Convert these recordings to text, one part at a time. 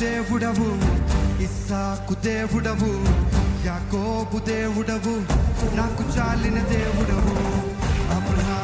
దేవుడవు ఇస్సాకు దేవుడవు యాకోబు దేవుడవు నాకు చాలిన దేవుడవు అబ్రహా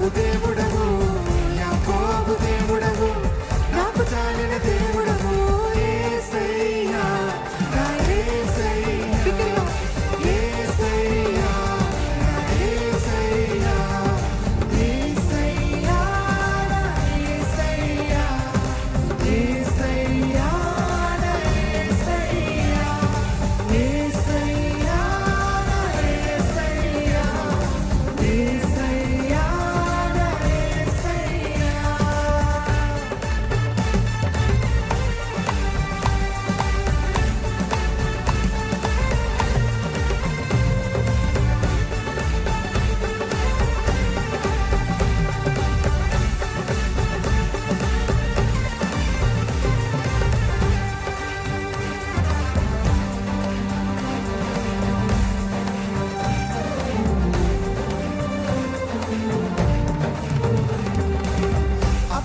నాకు దేవుడు.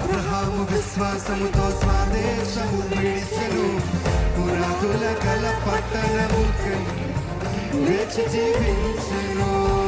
అబ్రహాము విశ్వాసముతో స్వాదేశము విడిచెను. పురాతుల కల పట్టణము లేచి జీవించెను.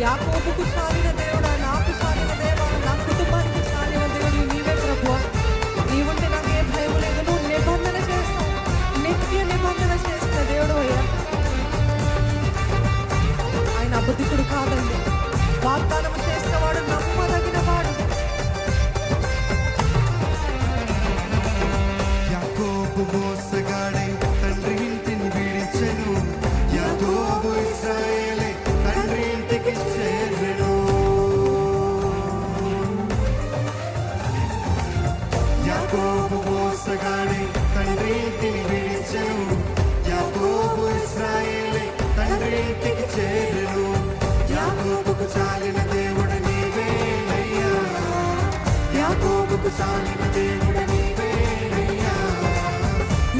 e a Jakobo Kutsari na Deura. యాకోబుకు సాలిన దేవుడ నీవేనయ్యా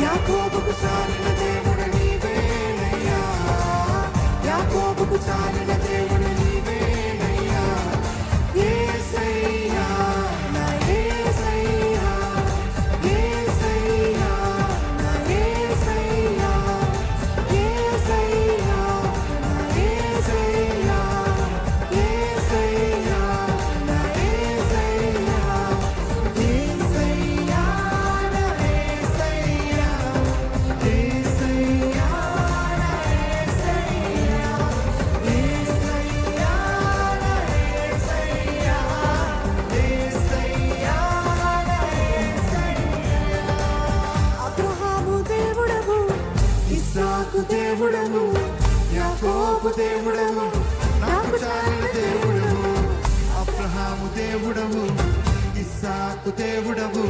యాకోబుకు సాలిన దేవుడ నీవేనయ్యా యాకోబుకు సాలిన యాకోబు దేవుడవు నాకు చాలిన దేవుడవు అబ్రహాము దేవుడవు ఇస్సాకు దేవుడవు